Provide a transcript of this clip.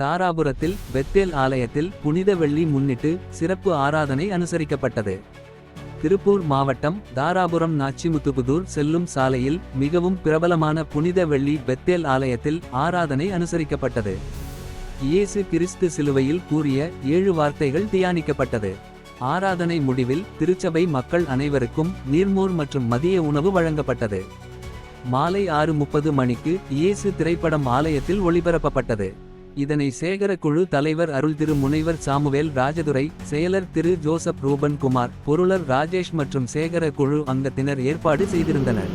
தாராபுரத்தில் Bethel ஆலயத்தில் புனித வெள்ளி முன்னிட்டு சிறப்பு ஆராதனை அனுசரிக்கப்பட்டது. திருப்பூர் மாவட்டம் தாராபுரம் நாச்சிமுத்துபுதூர் செல்லும் சாலையில் மிகவும் பிரபலமான புனித வெள்ளி பெத்தேல் ஆலயத்தில் ஆராதனை அனுசரிக்கப்பட்டது. இயேசு கிறிஸ்து சிலுவையில் கூறிய ஏழு வார்த்தைகள் தியானிக்கப்பட்டது. ஆராதனை முடிவில் திருச்சபை மக்கள் அனைவருக்கும் நீர்மோர் மற்றும் மதிய உணவு வழங்கப்பட்டது. மாலை ஆறு முப்பது மணிக்கு இயேசு திரைப்படம் ஆலயத்தில் ஒளிபரப்பப்பட்டது. இதனை சேகர குழு தலைவர் அருள் திரு முனைவர் சாமுவேல் ராஜதுரை செயலர் திரு ஜோசப் ரூபன் குமார் பொருளர் ராஜேஷ் மற்றும் சேகர குழு அங்கத்தினர் ஏற்பாடு செய்திருந்தனர்.